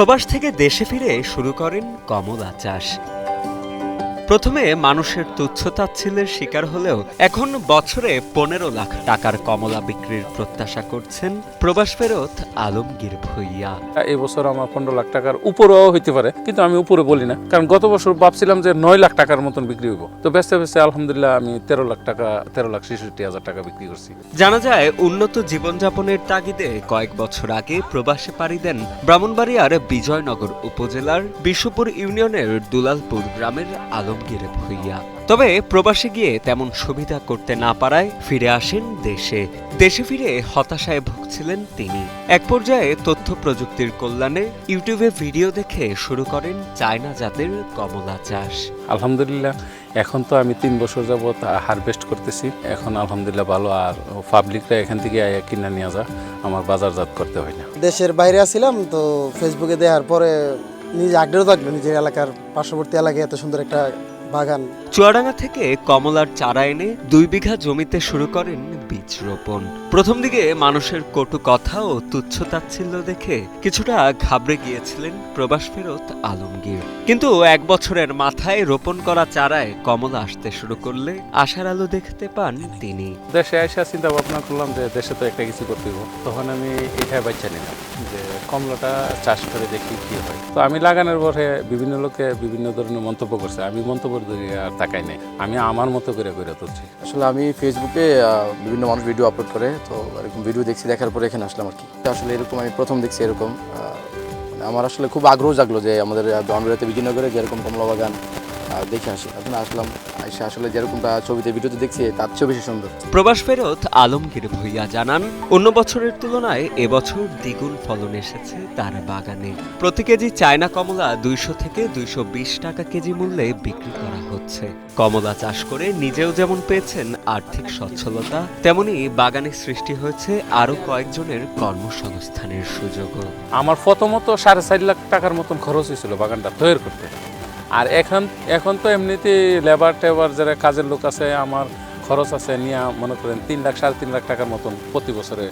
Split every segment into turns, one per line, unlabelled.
প্রবাস থেকে দেশে ফিরে শুরু করেন কমলা চাষ। প্রথমে মানুষের তুচ্ছতাচ্ছিল্যের শিকার হলেও এখন বছরে পনেরো লাখ টাকার কমলা বিক্রির প্রত্যাশা করছেন প্রবাস ফেরত আলমগীর ভুইয়া।
এই বছর আমার পনেরো লাখ টাকার উপরেও হইতে পারে কিন্তু আমি উপরে বলি না। কারণ গত বছর ভাবছিলাম যে নয় লাখ টাকার মতন বিক্রি হইব। তো ব্যস্ত ব্যস্ত আলহামদুলিল্লাহ আমি তেরো লাখ টাকা তেরো লাখ ছেষট্টি হাজার টাকা বিক্রি করছি।
জানা যায় উন্নত জীবনযাপনের তাগিদে কয়েক বছর আগে প্রবাসে পাড়ি দেন ব্রাহ্মণবাড়িয়ার বিজয়নগর উপজেলার বিশুপুর ইউনিয়নের দুলালপুর গ্রামের আলমগীর ভুইয়া। তবে প্রবাসে গিয়ে তেমন সুবিধা করতে না পারায় ফিরে আসেন দেশে। দেশে ফিরে হতাশায় ভুগছিলেন তিনি। এক পর্যায়ে তথ্য প্রযুক্তির কল্যাণে ইউটিউবে ভিডিও দেখে শুরু করেন চায়না জাতের কমলা চাষ।
আলহামদুলিল্লাহ এখন তো আমি তিন বছর যাবৎ হারভেস্ট করতেছি। এখন আলহামদুলিল্লাহ ভালো আর পাবলিকরা এখান থেকে কিনা নিয়ে যা আমার বাজারজাত করতে হয় না।
দেশের বাইরে আসছিলাম তো ফেসবুকে দেওয়ার পরে নিজে আগ্রহ থাকল নিজের এলাকার পার্শ্ববর্তী এলাকায় এত সুন্দর একটা বাগান।
চুয়াডাঙ্গা থেকে কমলার চারা এনে দুই বিঘা জমিতে শুরু করেন বীজ রোপণ প্রথম দিকে মানুষের কটু কথা ও তুচ্ছ তাচ্ছিল্য দেখে কিছুটা ঘাবড়ে গিয়েছিলেন প্রবাস ফেরত আলমগীর। কিন্তু এক বছরের মাথায় রোপণ করা চারায় কমলা আসতে শুরু করলে আশার আলো দেখতে পান তিনি।
দেশে এসে চিন্তা ভাবনা করলাম যে দেশে তো একটা কিছু করতে হবে তখন আমি এটা বাচ্চা নিলাম যে কমলাটা চাষ করে দেখি কি হয়। তো আমি লাগানোর পরে বিভিন্ন লোকে বিভিন্ন ধরনের মন্তব্য করছে। আমি মন্তব্য ধরে আর তাকাই নাই। আমি আমার মতো করে করে তুলছি।
আসলে আমি ফেসবুকে বিভিন্ন মানুষ ভিডিও আপলোড করে, তো এরকম ভিডিও দেখছি, দেখার পরে এখানে আসলাম আর কি। আসলে এরকম আমি প্রথম দেখছি এরকম মানে আমার আসলে খুব আগ্রহ জাগলো যে আমাদের বাউন্ডারিতে বিজয়নগরে যেরকম কমলা বাগান দেখে আসি। এখন আসলাম এসে আসলে যেরকমটা ছবিতে ভিডিওতে দেখছি তার চেয়েও বেশি সুন্দর।
প্রবাস ফেরত আলমগীর ভুইয়া জানান অন্য বছরের তুলনায় এবছর দ্বিগুণ ফলন এসেছে তার বাগানে। প্রতি কেজি চায়না কমলা দুইশো থেকে দুইশো বিশ টাকা কেজি মূল্যে বিক্রি করা হচ্ছে। কমলা চাষ করে নিজেও যেমন পেয়েছেন আর্থিক সচ্ছলতা তেমনি বাগানে সৃষ্টি হয়েছে আরও কয়েকজনের কর্মসংস্থানের সুযোগও।
আমার প্রথমত সাড়ে চার লাখ টাকার মতন খরচ হয়েছিল বাগানটা তৈরি করতে। আর এখন এখন তো এমনিতে লেবার টেবার যারা কাজের লোক আছে, আমার খরচ আছে নিয়ে মনে করেন তিন লাখ, সাড়ে তিন লাখ টাকার মতন প্রতি বছরে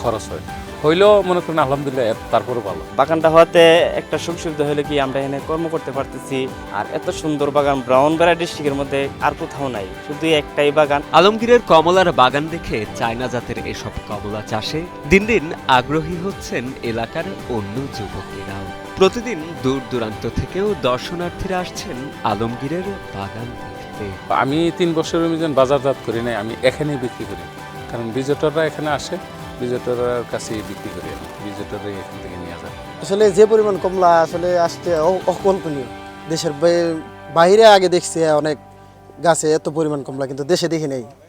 খরচ হয়। হইলেও মনে করেন আলহামদুলিল্লাহ তারপরে ভালো।
বাগানটা হওয়াতে একটা সুখ সুবিধা হলো কি আমরা এখানে কর্ম করতে পারতেছি আর এত সুন্দর বাগান ব্রাউনবেড়া ডিস্ট্রিক্টের মধ্যে আর কোথাও নাই শুধু একটাই বাগান।
আলমগীরের কমলার বাগান দেখে চায়না জাতের এসব কমলা চাষে দিন দিন আগ্রহী হচ্ছেন এলাকার অন্য যুবকেরাও। প্রতিদিন দূর দূরান্ত থেকেও দর্শনার্থীরা আসছেন আলমগীরের বাগান দেখতে।
আমি তিন বছরের বাজারজাত করি নাই আমি এখানেই বিক্রি করি। কারণ ভিজিটররা এখানে আসে ভিজিটরের কাছে বিক্রি করি আমি ভিজিটরে এখান থেকে নিয়ে যায়।
আসলে যে পরিমাণ কমলা আসলে আসতে অকল্পনীয়। দেশের বাই- বাইরে আগে দেখছে অনেক গাছে এত পরিমাণ কমলা, কিন্তু দেশে দেখি নাই।